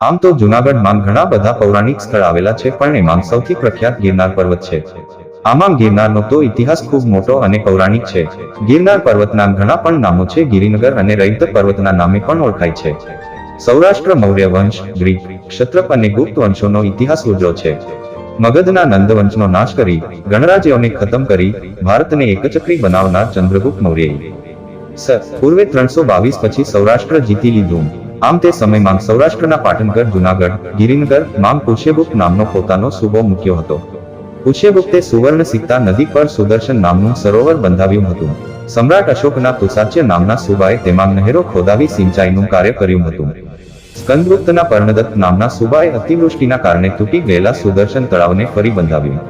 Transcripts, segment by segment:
આમ તો જુનાગઢમાં ઘણા બધા પૌરાણિક સ્થળ આવેલા છે, પણ એમાં સૌથી પ્રખ્યાત ગિરનાર પર્વત છે. આમાં ગિરનારનો તો ઇતિહાસ ખૂબ મોટો અને પૌરાણિક છે. ગિરનાર પર્વતના ઘણા પણ નામો છે, ગિરિનગર અને રૈત પર્વતના નામે પણ ઓળખાય છે. સૌરાષ્ટ્ર મૌર્ય વંશ ગ્રીક, ક્ષત્રપ અને ગુપ્ત વંશોનો ઇતિહાસ ઉજળો છે. મગધના નંદવંશનો નાશ કરી, ગણરાજ્યોને ખતમ કરી, ભારતને એકચક્રી બનાવનાર ચંદ્રગુપ્ત મૌર્યએ. પૂર્વે ત્રણસો બાવીસ પછી સૌરાષ્ટ્ર જીતી લીધું. આમ તે સમયમાં સૌરાષ્ટ્રના પાટનગર જુનાગઢ, ગિરિનગર, માંગ પુષ્યગુપ્ત નામનો પોતાનો સુબો મૂક્યો હતો. પુષ્યગુપ્તે સુવર્ણ સિક્તા નદી પર સુદર્શન નામનું સરોવર બંધાવ્યું હતું. સમ્રાટ અશોકના તુસાચ્ય નામના સુબાએ તેમાં નહેરો ખોદાવી સિંચાઈનું કાર્ય કર્યું હતું. સ્કંદગુપ્તના પર્ણદત્ત નામના સુબાએ અતિવૃષ્ટિના કારણે તૂટી ગયેલા સુદર્શન તળાવને ફરી બંધાવ્યું.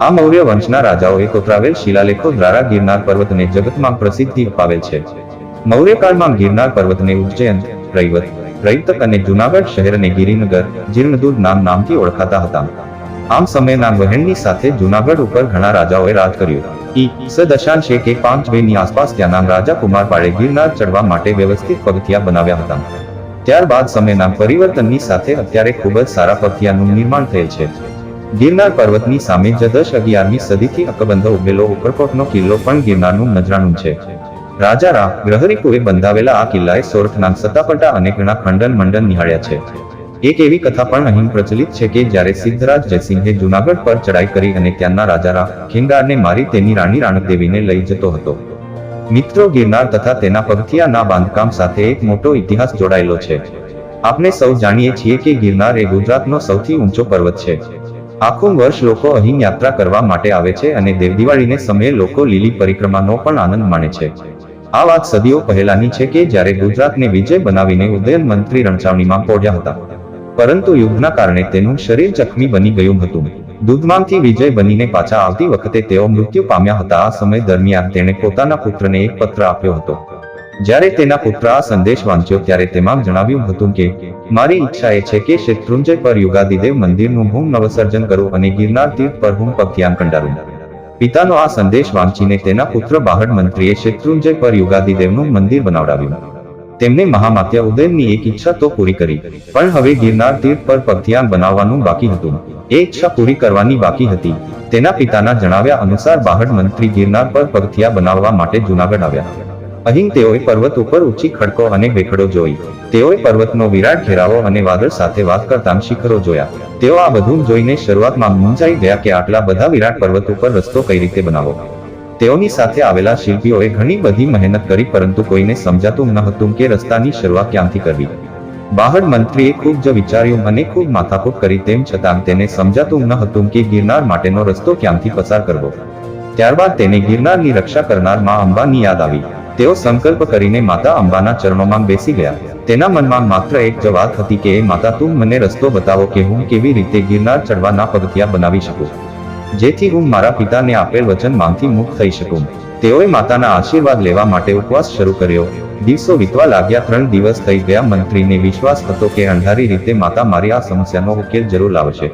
આ મૌર્ય વંશના રાજાઓએ કોતરાવેલ શિલાલેખો દ્વારા ગિરનાર પર્વતને જગતમાં પ્રસિદ્ધિ અપાવેલ છે. મૌર્યકાળમાં ગિરનાર પર્વતને ઉજ્જૈન, રૈવત, રૈતક અને જુનાગઢ શહેરને ગિરિનગર, જીર્ણદૂર નામ નામથી ઓળખાતા હતા. આમ સમયના વહેણની સાથે જુનાગઢ ઉપર ઘણા રાજાઓએ રાજ કર્યું. ઈ સદશાન છે એક પાંચ બે ની આસપાસ ત્યાંના રાજા કુમારપાળે ગિરનાર ચડવા માટે વ્યવસ્થિત પગથિયા બનાવ્યા હતા. ત્યારબાદ સમયના પરિવર્તનની સાથે અત્યારે ખૂબ જ સારા પગથિયાનું નિર્માણ થયેલ છે. ગિરનાર પર્વતની સામે જ દસ અગિયારમી સદીથી અકબંધો ઉભેલો ઉપરકોટનો કિલ્લો પણ ગિરનારનું નજરાણું છે. રાજા રા ગ્રહરીપુએ બંધાવેલા આ કિલ્લાએ સોરઠના સત્તાપટા અને ઘણા ખંડન મંડન નિહાળ્યા છે. એક એવી કથા પણ અહીં પ્રચલિત છે કે જ્યારે સિદ્ધરાજ જયસિંહે જુનાગઢ પર ચડાઈ કરી અને ત્યાંના રાજા ખીંગારને મારી તેની રાણી રાણકદેવીને લઈ જતો હતો. મિત્રો ગિરનાર તથા તેના પગથિયાના બાંધકામ સાથે એક મોટો ઇતિહાસ જોડાયેલો છે. આપણે સૌ જાણીએ છીએ કે ગિરનાર એ ગુજરાતનો સૌથી ઊંચો પર્વત છે. આખું વર્ષ લોકો અહીં યાત્રા કરવા માટે આવે છે અને દેવદિવાળીને સમયે લોકો લીલી પરિક્રમાનો પણ આનંદ માણે છે. આ વાત સદીઓ પહેલાની છે કે જ્યારે ગુજરાતને વિજય બનાવીને ઉદયન મંત્રી રણછાવણીમાં પહોંચ્યા હતા. પરંતુ યુદ્ધના કારણે તેનું શરીર જખમી બની ગયું હતું. દૂધમાંથી વિજય બનીને પાછા આવતી વખતે તેઓ મૃત્યુ પામ્યા હતા. આ સમય દરમિયાન તેણે પોતાના પુત્રને એક પત્ર આપ્યો હતો. જ્યારે તેના પુત્ર આ સંદેશ વાંચ્યો ત્યારે તેમાં જણાવ્યું હતું કે, મારી ઈચ્છા એ છે કે શત્રુંજય પર યુગાદિદેવ મંદિરનું હું નવસર્જન કરું અને ગિરનાર તીર્થ પર હું પગથિયાન કંડારું પિતાનો આ સંદેશ વાંચીને તેના પુત્ર બાહડ મંત્રીએ શત્રુંજય પર યુગાદિદેવનું મંદિર બનાવડાવ્યું. તેમને મહામાત્ય ઉદયનની એક ઈચ્છા તો પૂરી કરી, પણ હવે ગિરનાર તીર્થ પર પગથિયાન બનાવવાનું બાકી હતું. એ ઈચ્છા પૂરી કરવાની બાકી હતી. તેના પિતાના જણાવ્યા અનુસાર બાહડ મંત્રી ગિરનાર પર પગથિયા બનાવવા માટે જુનાગઢ આવ્યા. અહીં તેઓએ પર્વત ઉપર ઊંચી ખડકો અને ભેખડો જોઈ. તેઓએ પર્વતનો વિરાટ ઘેરાવો અને વાદળ સાથે વાત કરતા શિખરો જોયા. તેઓ આ બધું જોઈને શરૂઆતમાં મૂંઝાઈ ગયા કે આટલા બધા વિરાટ પર્વત ઉપર રસ્તો કઈ રીતે બનાવો. તેઓની સાથે આવેલા શિલ્પીઓએ ઘણી બધી મહેનત કરી પરંતુ કોઈને સમજાતું ન હતું કે રસ્તાની શરૂઆત ક્યાંથી કરવી. બાહડ મંત્રીએ ખૂબ જ વિચાર્યું અને ખૂબ માથાકૂટ કરી તેમ છતાં તેને સમજાતું ન હતું કે ગિરનાર માટેનો રસ્તો ક્યાંથી પસાર કરવો. ત્યારબાદ તેને ગિરનારની રક્ષા કરનારમાં અંબાની યાદ આવી. તેઓ સંકલ્પ કરીને માતા અંબાના ચરણોમાં બેસી ગયા. તેના મનમાં માત્ર એક જ વાત હતી કે, માતા, તું મને રસ્તો બતાવો કે હું કેવી રીતે ગિરનાર ચડવાના પગથિયા બનાવી શકું? જેથી હું મારા પિતાને આપેલ વચન માંગથી મુક્ત થઈ શકું. તેઓએ માતાના આશીર્વાદ લેવા માટે ઉપવાસ શરૂ કર્યો. દિવસો વીતવા લાગ્યા, ત્રણ દિવસ થઈ ગયા. મંત્રીને વિશ્વાસ હતો કે, અંધારી રીતે માતા મારી આ સમસ્યાનો ઉકેલ જરૂર લાવશે.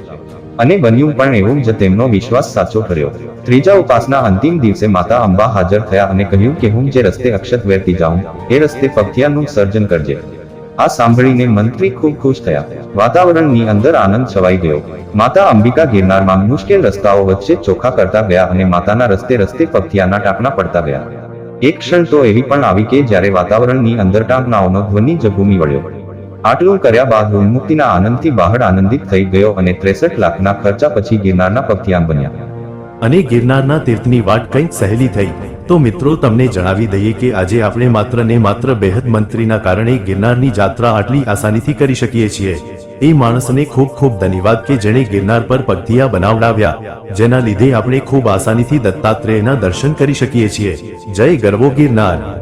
અને બન્યું પણ એવું જ તેમનો વિશ્વાસ સાચો ઠર્યો. ત્રીજા ઉપાસના અંતિમ દિવસે માતા અંબા હાજર થયા અને કહ્યું કે હું જે રસ્તે અક્ષત વેરતી જાઉં, એ રસ્તે પગથિયાનું સર્જન કરજે. આ સાંભળીને મંત્રી ખૂબ ખુશ થયા. વાતાવરણની અંદર આનંદ છવાઈ ગયો. માતા અંબિકા ગિરનારમાં મુશ્કેલ રસ્તાઓ વચ્ચે ચોખા કરતા ગયા અને માતાના રસ્તે રસ્તે પગથિયાના ટાંકણા પડતા ગયા. એક ક્ષણ તો એવી પણ આવી કે જ્યારે વાતાવરણની અંદર ટાંકનાઓનો ધ્વનિ જ વળ્યો. આટલું કર્યા બાદ ઉન્મુક્તિના આનંદથી બહાર આનંદિત થઈ ગયો અને ત્રેસઠ લાખના ખર્ચા પછી ગિરનારના પગથિયાન બન્યા. અને ગિરનારના તીર્થની વાટ કંઈક સહેલી થઈ. તો મિત્રો, તમને જણાવી દઈએ કે આજે આપણે માત્ર ને માત્ર બેહદ મંત્રીના કારણે ગિરનારની જાત્રા આટલી આસાનીથી કરી શકીએ છીએ. એ માણસને ખૂબ ખૂબ ધન્યવાદ કે જેણે ગિરનાર પર પગથિયા બનાવડાવ્યા, જેના લીધે આપણે ખૂબ આસાનીથી દત્તાત્રેયના દર્શન કરી શકીએ છીએ. જય ગરવો ગિરનાર.